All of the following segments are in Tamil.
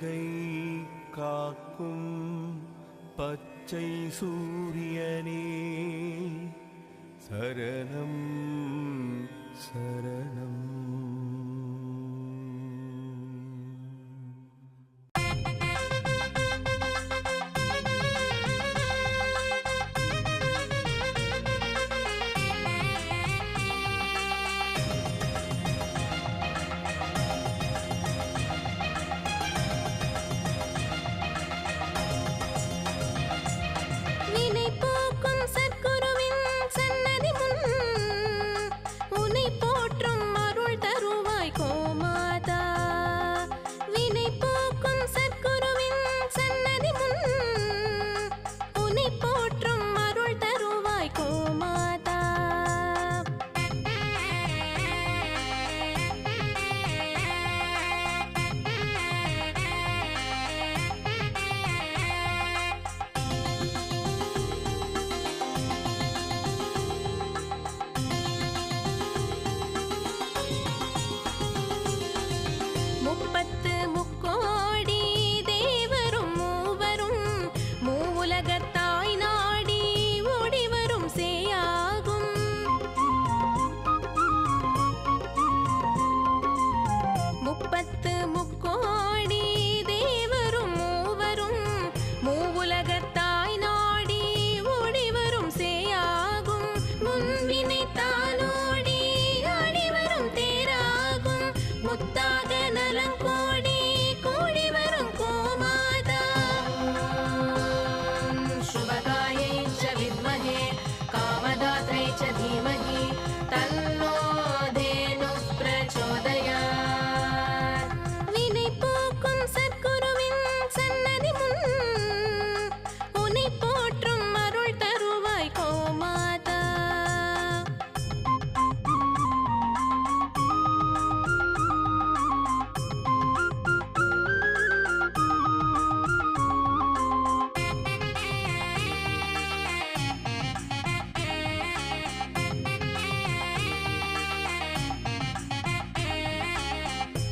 உலகை காக்கும் பச்சை சூரியனே சரண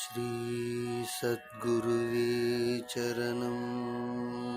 श्रीसद्गुरुवे चरणम्